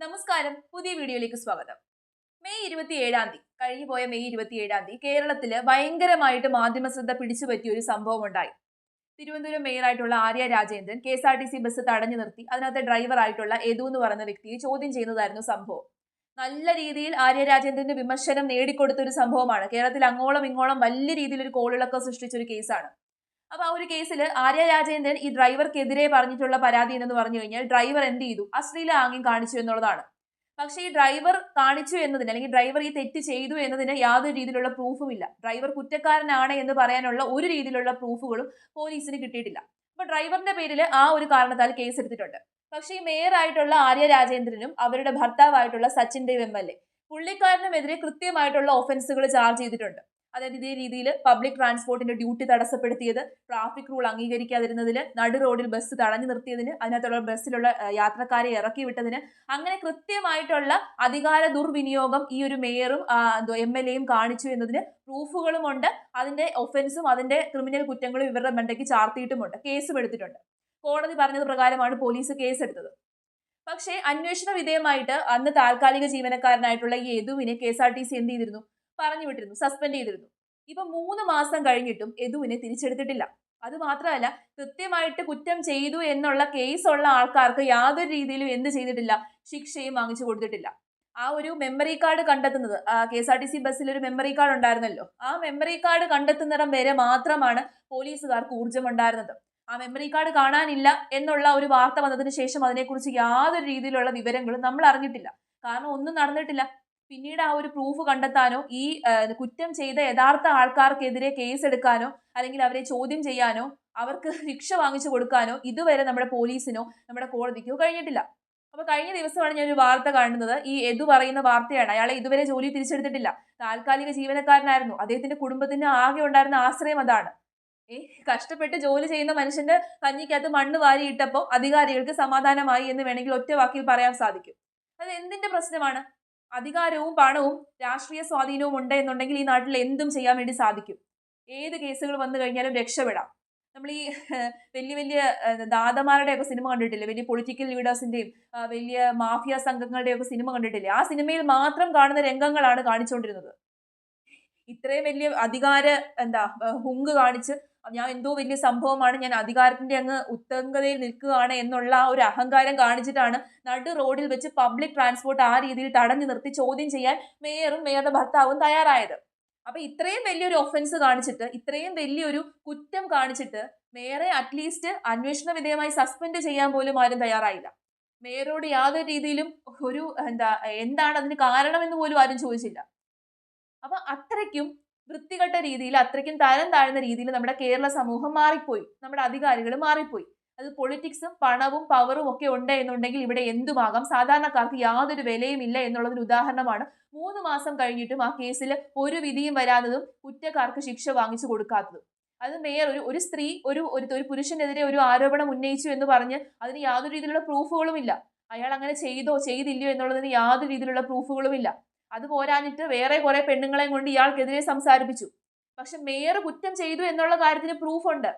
നമസ്കാരം. പുതിയ വീഡിയോയിലേക്ക് സ്വാഗതം. മെയ് ഇരുപത്തി ഏഴാം തീയതി കഴിഞ്ഞു പോയ മെയ് ഇരുപത്തി ഏഴാം തീയതി കേരളത്തിൽ ഭയങ്കരമായിട്ട് മാധ്യമ ശ്രദ്ധ പിടിച്ചു പറ്റിയ ഒരു സംഭവം ഉണ്ടായി. Thiruvananthapuram മേയറായിട്ടുള്ള Arya Rajendran K S R T C bus തടഞ്ഞു നിർത്തി. അതിനകത്തെ ഡ്രൈവർ ആയിട്ടുള്ള യദു എന്ന് പറയുന്ന വ്യക്തിയെ ചോദ്യം ചെയ്യുന്നതായിരുന്നു സംഭവം. നല്ല രീതിയിൽ ആര്യ രാജേന്ദ്രന്റെ വിമർശനം നേടിക്കൊടുത്ത ഒരു സംഭവമാണ്. കേരളത്തിൽ അങ്ങോളം ഇങ്ങോളം വലിയ രീതിയിൽ ഒരു കോളിളക്കം സൃഷ്ടിച്ച ഒരു കേസാണ്. അപ്പൊ ആ ഒരു കേസിൽ ആര്യ രാജേന്ദ്രൻ ഈ ഡ്രൈവർക്കെതിരെ പറഞ്ഞിട്ടുള്ള പരാതി എന്ന് പറഞ്ഞു കഴിഞ്ഞാൽ ഡ്രൈവർ എന്ത് ചെയ്തു? അശ്ലീല ആംഗ്യം കാണിച്ചു എന്നുള്ളതാണ്. പക്ഷേ ഈ ഡ്രൈവർ കാണിച്ചു എന്നതിന് അല്ലെങ്കിൽ ഡ്രൈവർ ഈ തെറ്റ് ചെയ്തു എന്നതിന് യാതൊരു രീതിയിലുള്ള പ്രൂഫും ഇല്ല. ഡ്രൈവർ കുറ്റക്കാരനാണ് എന്ന് പറയാനുള്ള ഒരു രീതിയിലുള്ള പ്രൂഫുകളും പോലീസിന് കിട്ടിയിട്ടില്ല. അപ്പൊ ഡ്രൈവറിന്റെ പേരിൽ ആ ഒരു കാരണത്താൽ കേസ് എടുത്തിട്ടുണ്ട് പക്ഷേ ഈ മേയറായിട്ടുള്ള ആര്യ രാജേന്ദ്രനും അവരുടെ ഭർത്താവായിട്ടുള്ള Sachin Dev M L A പുള്ളിക്കാരനുമെതിരെ കൃത്യമായിട്ടുള്ള ഒഫൻസുകൾ ചാർജ് ചെയ്തിട്ടുണ്ട്. അതായത് ഇതേ രീതിയിൽ പബ്ലിക് ട്രാൻസ്പോർട്ടിന്റെ ഡ്യൂട്ടി തടസ്സപ്പെടുത്തിയത് ട്രാഫിക് റൂൾ അംഗീകരിക്കാതിരുന്നതിന് നടു റോഡിൽ ബസ് തടഞ്ഞു നിർത്തിയതിന് അതിനകത്തുള്ള ബസ്സിലുള്ള യാത്രക്കാരെ ഇറക്കി വിട്ടതിന് അങ്ങനെ കൃത്യമായിട്ടുള്ള അധികാര ദുർവിനിയോഗം ഈ ഒരു മേയറും എം എൽ എയും കാണിച്ചു എന്നതിന് പ്രൂഫുകളുമുണ്ട്. അതിന്റെ ഒഫൻസും അതിന്റെ ക്രിമിനൽ കുറ്റങ്ങളും ഇവരുടെ മണ്ടയ്ക്ക് ചാർത്തിയിട്ടുമുണ്ട്. കേസും എടുത്തിട്ടുണ്ട്. കോടതി പറഞ്ഞത് പ്രകാരമാണ് പോലീസ് കേസെടുത്തത് പക്ഷേ അന്വേഷണ വിധേയമായിട്ട് അന്ന് താൽക്കാലിക ജീവനക്കാരനായിട്ടുള്ള ഈ യദുവിനെ K S R T C എന്ത് ചെയ്തിരുന്നു? പറഞ്ഞു വിട്ടിരുന്നു സസ്പെൻഡ് ചെയ്തിരുന്നു. ഇപ്പൊ മൂന്ന് മാസം കഴിഞ്ഞിട്ടും യദുവിനെ തിരിച്ചെടുത്തിട്ടില്ല. അത് മാത്രമല്ല കൃത്യമായിട്ട് കുറ്റം ചെയ്തു എന്നുള്ള കേസുള്ള ആൾക്കാർക്ക് യാതൊരു രീതിയിലും എന്ത് ചെയ്തിട്ടില്ല ശിക്ഷയും വാങ്ങിച്ചു കൊടുത്തിട്ടില്ല. ആ ഒരു മെമ്മറി കാർഡ് കണ്ടെത്തുന്നത് K S R T C ബസ്സിൽ ഒരു മെമ്മറി കാർഡ് ഉണ്ടായിരുന്നല്ലോ. ആ മെമ്മറി കാർഡ് കണ്ടെത്തുന്നിടം വരെ മാത്രമാണ് പോലീസുകാർക്ക് ഊർജം ഉണ്ടായിരുന്നത്. ആ മെമ്മറി കാർഡ് കാണാനില്ല എന്നുള്ള ഒരു വാർത്ത വന്നതിന് ശേഷം അതിനെക്കുറിച്ച് യാതൊരു രീതിയിലുള്ള വിവരങ്ങളും നമ്മൾ അറിഞ്ഞിട്ടില്ല. കാരണം ഒന്നും നടന്നിട്ടില്ല. പിന്നീട് ആ ഒരു പ്രൂഫ് കണ്ടെത്താനോ ഈ കുറ്റം ചെയ്ത യഥാർത്ഥ ആൾക്കാർക്കെതിരെ കേസ് എടുക്കാനോ അല്ലെങ്കിൽ അവരെ ചോദ്യം ചെയ്യാനോ അവർക്ക് ശിക്ഷ വാങ്ങിച്ചു കൊടുക്കാനോ ഇതുവരെ നമ്മുടെ പോലീസിനോ നമ്മുടെ കോടതിക്കോ കഴിഞ്ഞിട്ടില്ല. അപ്പൊ കഴിഞ്ഞ ദിവസമാണ് ഞാൻ ഒരു വാർത്ത കാണുന്നത്. ഈ എതു പറയുന്ന വാർത്തയാണ്. അയാളെ ഇതുവരെ ജോലി തിരിച്ചെടുത്തിട്ടില്ല. താൽക്കാലിക ജീവനക്കാരനായിരുന്നു. അദ്ദേഹത്തിന്റെ കുടുംബത്തിന് ആകെ ഉണ്ടായിരുന്ന ആശ്രയം അതാണ്. ഏ കഷ്ടപ്പെട്ട് ജോലി ചെയ്യുന്ന മനുഷ്യന്റെ കഞ്ഞിക്കകത്ത് മണ്ണ് വാരിയിട്ടപ്പോൾ അധികാരികൾക്ക് സമാധാനമായി എന്ന് വേണമെങ്കിൽ ഒറ്റ വാക്കിൽ പറയാൻ സാധിക്കും. അത് എന്തിന്റെ പ്രശ്നമാണ്? അധികാരവും പണവും രാഷ്ട്രീയ സ്വാധീനവും ഉണ്ട് എന്നുണ്ടെങ്കിൽ ഈ നാട്ടിൽ എന്തും ചെയ്യാൻ വേണ്ടി സാധിക്കും. ഏത് കേസുകൾ വന്നു കഴിഞ്ഞാലും രക്ഷപ്പെടാം. നമ്മൾ ഈ വലിയ വലിയ ദാദമാരുടെ ഒക്കെ സിനിമ കണ്ടിട്ടില്ലേ? വലിയ പൊളിറ്റിക്കൽ ലീഡേഴ്സിന്റെയും വലിയ മാഫിയ സംഘങ്ങളുടെയും ഒക്കെ സിനിമ കണ്ടിട്ടില്ലേ? ആ സിനിമയിൽ മാത്രം കാണുന്ന രംഗങ്ങളാണ് കാണിച്ചുകൊണ്ടിരുന്നത്. ഇത്രയും വലിയ അധികാര എന്താ ഹുങ്ക് കാണിച്ച് ഞാൻ എന്തോ വലിയ സംഭവമാണ്. ഞാൻ അധികാരത്തിന്റെ അങ്ങ് ഉത്തങ്കതയിൽ നിൽക്കുകയാണ് എന്നുള്ള ഒരു അഹങ്കാരം കാണിച്ചിട്ടാണ് നടു റോഡിൽ വെച്ച് പബ്ലിക് ട്രാൻസ്പോർട്ട് ആ രീതിയിൽ തടഞ്ഞു നിർത്തി ചോദ്യം ചെയ്യാൻ മേയറും മേയറുടെ ഭർത്താവും തയ്യാറായത്. അപ്പൊ ഇത്രയും വലിയൊരു ഒഫൻസ് കാണിച്ചിട്ട് ഇത്രയും വലിയൊരു കുറ്റം കാണിച്ചിട്ട് മേയറെ അറ്റ്ലീസ്റ്റ് അന്വേഷണ വിധേയമായി സസ്പെൻഡ് ചെയ്യാൻ പോലും ആരും തയ്യാറായില്ല. മേയറോട് യാതൊരു രീതിയിലും ഒരു എന്താ എന്താണ് അതിന് കാരണമെന്ന് പോലും ആരും ചോദിച്ചില്ല. അപ്പൊ അത്രയ്ക്കും വൃത്തികെട്ട രീതിയിൽ അത്രയ്ക്കും തരം താഴ്ന്ന രീതിയിൽ നമ്മുടെ കേരള സമൂഹം മാറിപ്പോയി. നമ്മുടെ അധികാരികൾ മാറിപ്പോയി. അത് പൊളിറ്റിക്സും പണവും പവറും ഒക്കെ ഉണ്ട് എന്നുണ്ടെങ്കിൽ ഇവിടെ എന്തുമാകാം? സാധാരണക്കാർക്ക് യാതൊരു വിലയും ഇല്ല എന്നുള്ളതിന് ഉദാഹരണമാണ്. മൂന്ന് മാസം കഴിഞ്ഞിട്ടും ആ കേസിൽ ഒരു വിധിയും വരാത്തതും കുറ്റക്കാർക്ക് ശിക്ഷ വാങ്ങിച്ചു കൊടുക്കാത്തതും. അത് മേയർ ഒരു ഒരു സ്ത്രീ ഒരു ഒരു പുരുഷനെതിരെ ഒരു ആരോപണം ഉന്നയിച്ചു എന്ന് പറഞ്ഞ് അതിന് യാതൊരു രീതിയിലുള്ള പ്രൂഫുകളും ഇല്ല. അയാൾ അങ്ങനെ ചെയ്തോ ചെയ്തില്ലയോ എന്നുള്ളതിന് യാതൊരു രീതിയിലുള്ള പ്രൂഫുകളും ഇല്ല. അത് പോരാഞ്ഞിട്ട് വേറെ കുറെ പെണ്ണുങ്ങളെയും കൊണ്ട് ഇയാൾക്കെതിരെ സംസാരിപ്പിച്ചു. പക്ഷെ മേയർ കുറ്റം ചെയ്തു എന്നുള്ള കാര്യത്തിന് പ്രൂഫുണ്ട്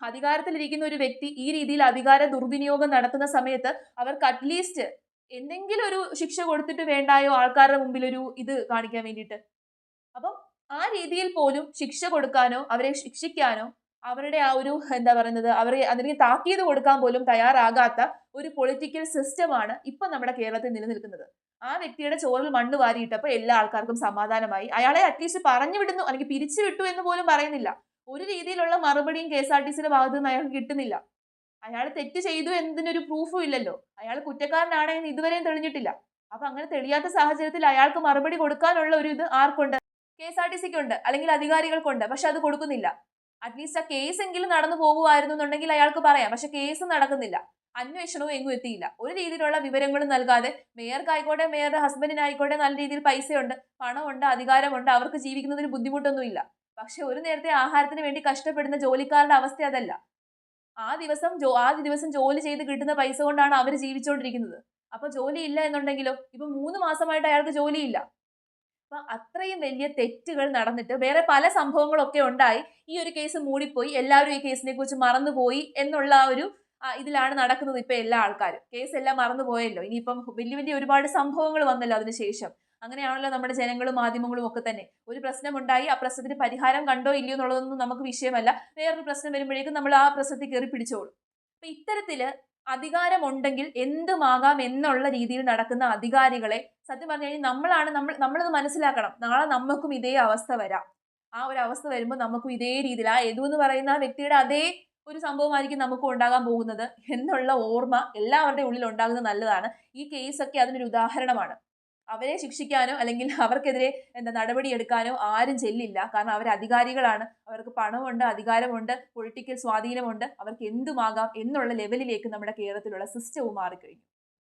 അധികാരത്തിലിരിക്കുന്ന ഒരു വ്യക്തി ഈ രീതിയിൽ അധികാര ദുർവിനിയോഗം നടത്തുന്ന സമയത്ത് അവർക്ക് അറ്റ്ലീസ്റ്റ് എന്തെങ്കിലും ഒരു ശിക്ഷ കൊടുത്തിട്ട് വേണ്ടായോ ആൾക്കാരുടെ മുമ്പിൽ ഒരു ഇത് കാണിക്കാൻ വേണ്ടിയിട്ട്. അപ്പം ആ രീതിയിൽ പോലും ശിക്ഷ കൊടുക്കാനോ അവരെ ശിക്ഷിക്കാനോ അവരുടെ ആ ഒരു എന്താ പറയുന്നത് അവരെ അതിന് താക്കീത് കൊടുക്കാൻ പോലും തയ്യാറാകാത്ത ഒരു പൊളിറ്റിക്കൽ സിസ്റ്റമാണ് ഇപ്പൊ നമ്മുടെ കേരളത്തിൽ നിലനിൽക്കുന്നത്. ആ വ്യക്തിയുടെ ചോറിൽ മണ്ണ് വാരിയിട്ടപ്പോൾ എല്ലാ ആൾക്കാർക്കും സമാധാനമായി. അയാളെ അറ്റ്ലീസ്റ്റ് പറഞ്ഞു വിടുന്നു. അല്ലെങ്കിൽ പിരിച്ചു വിട്ടു എന്ന് പോലും പറയുന്നില്ല. ഒരു രീതിയിലുള്ള മറുപടിയും കെ എസ് ആർ ടി സിയുടെ ഭാഗത്തു നിന്ന് അയാൾക്ക് കിട്ടുന്നില്ല. അയാൾ തെറ്റ് ചെയ്തു എന്നതിനൊരു പ്രൂഫും ഇല്ലല്ലോ. അയാൾ കുറ്റക്കാരനാണെന്ന് ഇതുവരെയും തെളിഞ്ഞിട്ടില്ല. അപ്പൊ അങ്ങനെ തെളിയാത്ത സാഹചര്യത്തിൽ അയാൾക്ക് മറുപടി കൊടുക്കാനുള്ള ഒരു ഇത് ആർക്കുണ്ട്? കെ എസ് ആർ ടി സിക്ക് ഉണ്ട് അല്ലെങ്കിൽ അധികാരികൾക്കുണ്ട്. പക്ഷെ അത് കൊടുക്കുന്നില്ല. അറ്റ്ലീസ്റ്റ് ആ കേസ് എങ്കിലും നടന്നു പോകുമായിരുന്നു എന്നുണ്ടെങ്കിൽ അയാൾക്ക് പറയാം. പക്ഷെ കേസ് നടക്കുന്നില്ല. അന്വേഷണവും എങ്ങും എത്തിയില്ല. ഒരു രീതിയിലുള്ള വിവരങ്ങളും നൽകാതെ മേയർക്കായിക്കോട്ടെ മേയറുടെ ഹസ്ബൻഡിനായിക്കോട്ടെ നല്ല രീതിയിൽ പൈസയുണ്ട് പണമുണ്ട് അധികാരമുണ്ട് അവർക്ക് ജീവിക്കുന്നതിന് ബുദ്ധിമുട്ടൊന്നുമില്ല. പക്ഷെ ഒരു നേരത്തെ ആഹാരത്തിന് വേണ്ടി കഷ്ടപ്പെടുന്ന ജോലിക്കാരുടെ അവസ്ഥ അതല്ല. ആ ദിവസം ജോ ആ ദിവസം ജോലി ചെയ്ത് കിട്ടുന്ന പൈസ കൊണ്ടാണ് അവർ ജീവിച്ചുകൊണ്ടിരിക്കുന്നത് അപ്പൊ ജോലി ഇല്ല എന്നുണ്ടെങ്കിലോ? ഇപ്പൊ മൂന്ന് മാസമായിട്ട് അയാൾക്ക് ജോലിയില്ല. അപ്പൊ അത്രയും വലിയ തെറ്റുകൾ നടന്നിട്ട് വേറെ പല സംഭവങ്ങളൊക്കെ ഉണ്ടായി. ഈ ഒരു കേസ് മൂടിപ്പോയി. എല്ലാവരും ഈ കേസിനെ കുറിച്ച് മറന്നുപോയി എന്നുള്ള ഒരു ഇതിലാണ് നടക്കുന്നത് ഇപ്പൊ എല്ലാ ആൾക്കാരും. കേസ് എല്ലാം മറന്നുപോയല്ലോ. ഇനിയിപ്പം വലിയ വലിയ ഒരുപാട് സംഭവങ്ങൾ വന്നല്ലോ അതിനുശേഷം അങ്ങനെയാണല്ലോ നമ്മുടെ ജനങ്ങളും മാധ്യമങ്ങളും ഒക്കെ തന്നെ. ഒരു പ്രശ്നം ഉണ്ടായി ആ പ്രശ്നത്തിന് പരിഹാരം കണ്ടോ ഇല്ലയോ എന്നുള്ളതൊന്നും നമുക്ക് വിഷയമല്ല. വേറൊരു പ്രശ്നം വരുമ്പോഴേക്കും നമ്മൾ ആ പ്രശ്നത്തിൽ കയറി പിടിച്ചോളും. അപ്പൊ ഇത്തരത്തിൽ അധികാരമുണ്ടെങ്കിൽ എന്തുമാകാം എന്നുള്ള രീതിയിൽ നടക്കുന്ന അധികാരികളെ സത്യം പറഞ്ഞു കഴിഞ്ഞാൽ നമ്മളാണ് നമ്മൾ നമ്മളത് മനസ്സിലാക്കണം. നാളെ നമുക്കും ഇതേ അവസ്ഥ വരാം. ആ ഒരു അവസ്ഥ വരുമ്പോൾ നമുക്കും ഇതേ രീതിയിൽ ആ എന്ന് പറയുന്ന ആ വ്യക്തിയുടെ അതേ ഒരു സംഭവമായിരിക്കും നമുക്കും ഉണ്ടാകാൻ പോകുന്നത്. എന്നുള്ള ഓർമ്മ എല്ലാവരുടെയും ഉള്ളിൽ ഉണ്ടാകുന്നത് നല്ലതാണ്. ഈ കേസൊക്കെ അതിനൊരു ഉദാഹരണമാണ്. അവരെ ശിക്ഷിക്കാനോ അല്ലെങ്കിൽ അവർക്കെതിരെ എന്താ നടപടി എടുക്കാനോ ആരും ചെല്ലില്ല. കാരണം അവർ അധികാരികളാണ്. അവർക്ക് പണമുണ്ട് അധികാരമുണ്ട് പൊളിറ്റിക്കൽ സ്വാധീനമുണ്ട്. അവർക്ക് എന്തുമാകാം എന്നുള്ള ലെവലിലേക്ക് നമ്മുടെ കേരളത്തിലുള്ള സിസ്റ്റവും മാറിക്കഴിഞ്ഞു.